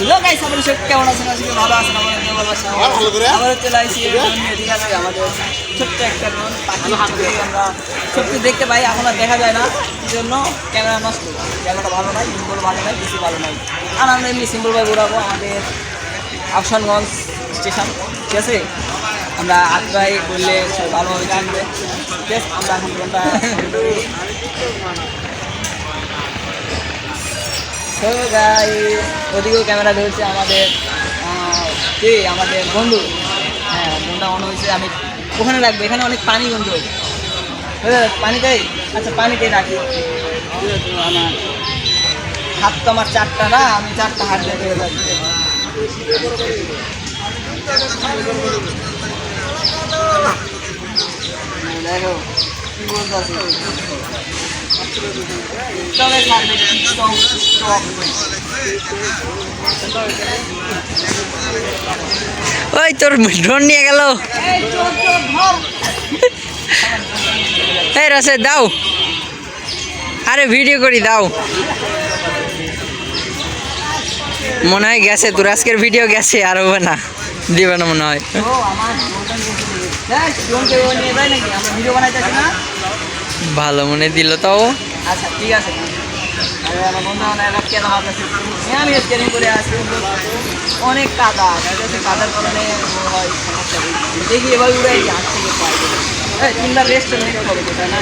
Hello guys আপনারা সব কেমন আছেন? আজকে ভালো আছেন আমাদের দেওয়াল ভালো করে? আবার চলে আসি ড্রোন নিয়ে ঠিক আছে আমাদের ছোট্ট একটা ড্রোন পাখি আমরা সত্যি দেখতে পাই এখন আর দেখা যায় না। এই জন্য ক্যামেরা নষ্ট। ক্যামেরাটা ভালো নাই সিম্বল ভালো নাই বেশি ভালো নাই। আর আমরা এমনি সিম্বল ভাই ঘুরাবো আমাদের আফসানগঞ্জ স্টেশন ঠিক আছে? আমরা আটটায় করলে সব ভালোভাবে চিনবে। ঠিক আছে আমরা এখন ড্রোনটা ওদিকেও ক্যামেরা ধরছে আমাদের কে? আমাদের বন্ধু। হ্যাঁ বন্ধুটা মনে হয়েছে। আমি ওখানে রাখব। এখানে অনেক পানি বন্ধু। পানিতেই আচ্ছা পানিতেই রাখি। আমার হাত তো আমার চারটা না, আমি চারটা হাত দিয়ে ধরে দেখো, কি বলতে ওই তোর ড্রোন নিয়ে গেল। এই রসে দাও। আরে ভিডিও করি দাও। মনে হয় গেছে তোর আজকের ভিডিও গেছে আর হবে না। দিবে না মনে হয়। ভিডিও বানাইতেছি না? ভালো মনে দিল তাও। আচ্ছা ঠিক আছে। মানে অনেক কাদা। কাদার কারণে হয় সমস্যা দেখি এবার এই তিনটা রেস্ট হবে না?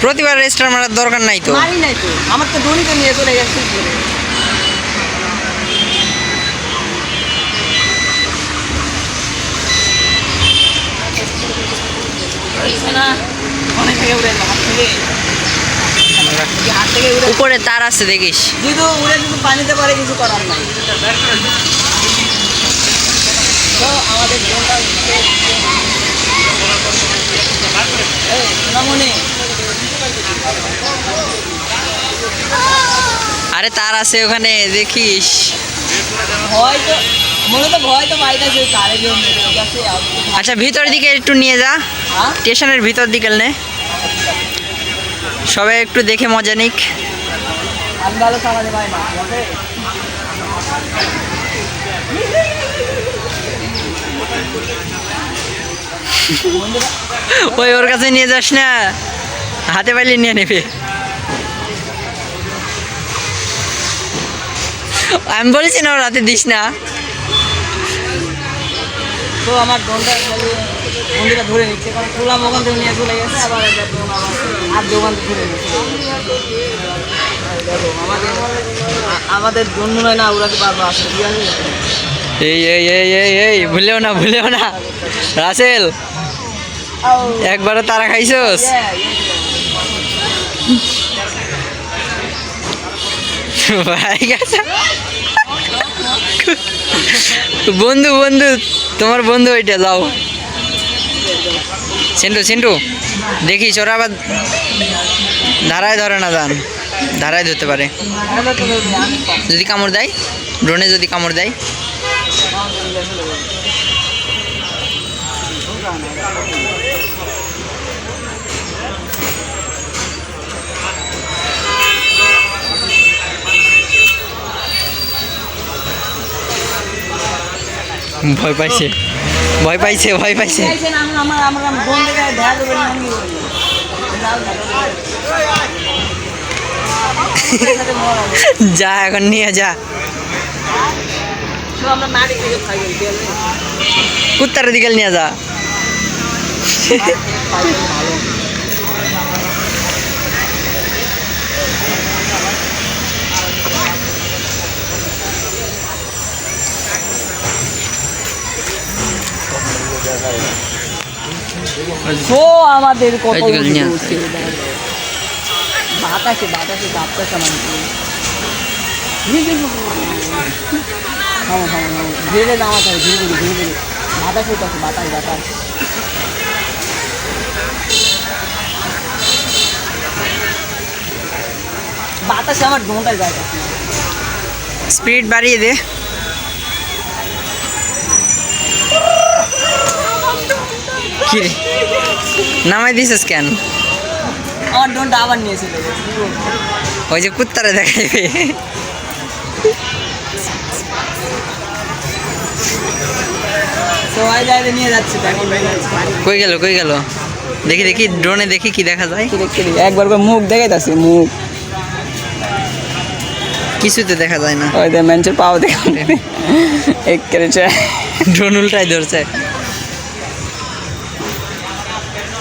প্রতিবার রেজিস্টার মারার দরকার নাই তো? মারি নাই তো। আমার তো দড়িতে নিয়ে চলে গেছে। করে না? থেকে উড়ে হাত থেকে হাত থেকে। উড়ে উপরে তার আছে দেখিস। যদি উড়ে যদি পানিতে পারে কিছু করার নাই। তো আমাদের ড্রোনটা সোনামণি। আরে তার আছে ওখানে দেখিস। ভয় তো ভয় তো পাইতেছে জন্য। আচ্ছা ভিতর দিকে একটু নিয়ে যা। হ্যাঁ? স্টেশনের ভিতর দিকে নে। সবাই একটু দেখে মজা নিক। ওই ওর কাছে নিয়ে যাস না। হাতে পাইলে নিয়ে নেবে। আমি বলেছি না ওর হাতে দিস না। তো আমার বন্ধুরা ধরে নিচ্ছে, কারণ তুলাম ওখান থেকে নিয়ে চলে গেছে, আবার আর দোকান দেখো আমাদের ড্রোন মনে না আছে এই এই এই এই এই, ভুলেও না ভুলেও না। রাসেল একবারও তারা খাইছোস. ভাই বন্ধু বন্ধু, তোমার বন্ধু ওইটা, যাও। চিন্টু চিন্টু দেখিস চোরা আবার ধারায় ধরে না দান ধারায় ধরতে পারে। যদি কামড় দেয় ড্রোনে যদি কামড় দেয় ভয় পাইছে ভয় পাইছে ভয় পাইছে। যা এখন নিয়ে যা? কুত্তার দিকে নিয়ে যা খাই ভালো ও আমাদের কত আজকাল নিয়ে আসে। উঠছে, দেখো। বাতাসে বাতাসে বাতাসে আমার থামো থামো থামো। ধীরে ধীরে নামাতে হবে ধীরে ধীরে ধীরে ধীরে। বাতাস উঠতেছে বাতাস বাতাস। বাতাসে আমার ডোনটাই যায় স্পিড বাড়িয়ে দে। কি? রে নামাই দিছিস কেন? আমার ডোনটা আবার নিয়েছিল। ওই যে কুত্তারে দেখাইবে। কই গেল কই গেল? দেখি দেখি ড্রোনে দেখি কি দেখা যায়? একবার করে মুখ দেখাইতাছে মুখ। কিছুতে দেখা যায় না। ওই মেঞ্চের পাও দেখা এক করেছে ড্রোন উল্টাই ধরছে।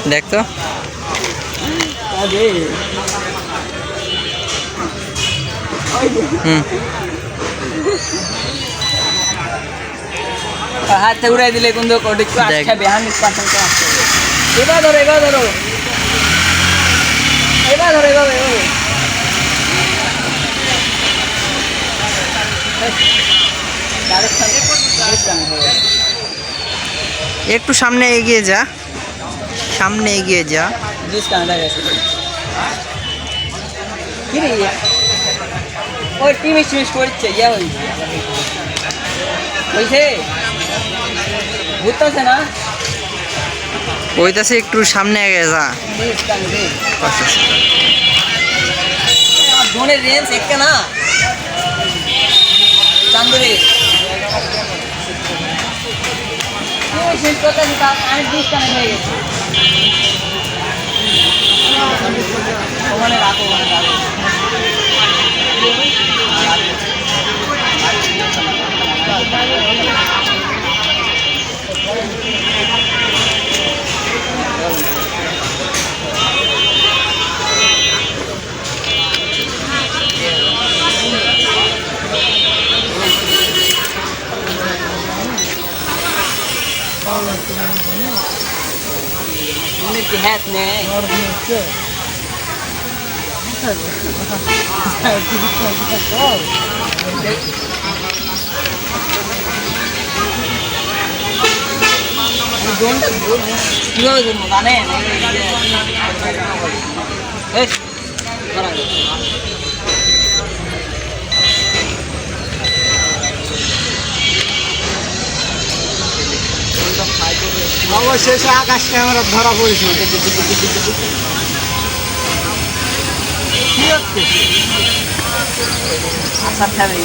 দেখ তো। হুম। হাতে উড়াই দিলে কিন্তু ধরো ধরো। ধরো এবার একটু সামনে এগিয়ে যা। সামনে এগিয়ে যা। জিস কানাডা গেছে। কি রে ওই টিমিস টিমিস করছে ইয়া ওই হইছে ঘুরতেছে না? ওইটাছে একটু সামনে এগিয়ে যা। জিস কানাডা। আচ্ছা, আচ্ছা। রেঞ্জ একটা না? চান্দুরে। শেষ করতে আমি ডিসকানেক্ট হয়ে গেছে। ওখানে রাখো ওখানে রাখো Ini tihat nih. কীভাবে ধরবো জানেন অবশেষে আকাশ ক্যামেরা ধরা পড়েছিল কি হচ্ছে? আসার ঠাবে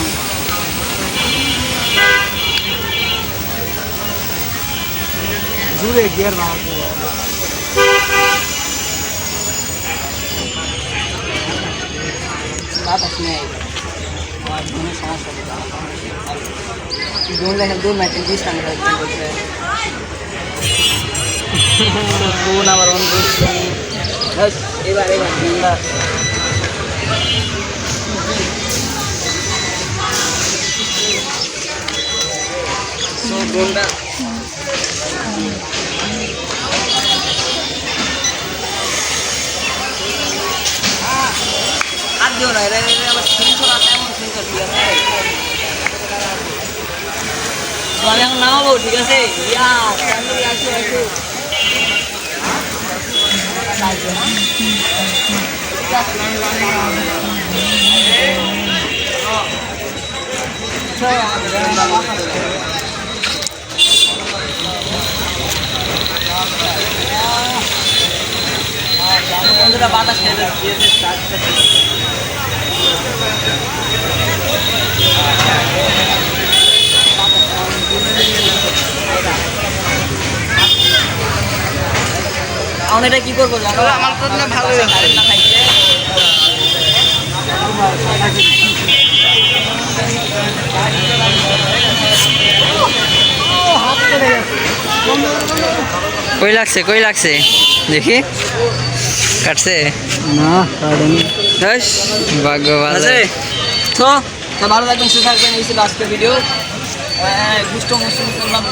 জুড়ে গিয়ার বানাতে বাতাস নেই। আমার মনে সমস্যা দৌড় লেখা দৌড় ম্যাচ দিস না করছে ফোন আবার অন এবার এবার এবার So, দিও না এটা আবার সেন্সর আছে এমন সেন্সর ঠিক আছে আমি ঠিক আছে ইয়া সামনে আসো আসো বন্ধুরা বাতাস খেয়ে দিয়েছে স্টার্ট এখন এটা কি করব জানো? আমার তো না ভালো না খাইছে কই লাগছে কই লাগছে? দেখি। কাটছে? না কাটেনি। দশ ভাগ্য ভালো। আছে তো তো ভালো থাকবেন সুস্থ থাকবেন এই ছিল আজকের ভিডিও দুষ্ট মুষ্ট করলাম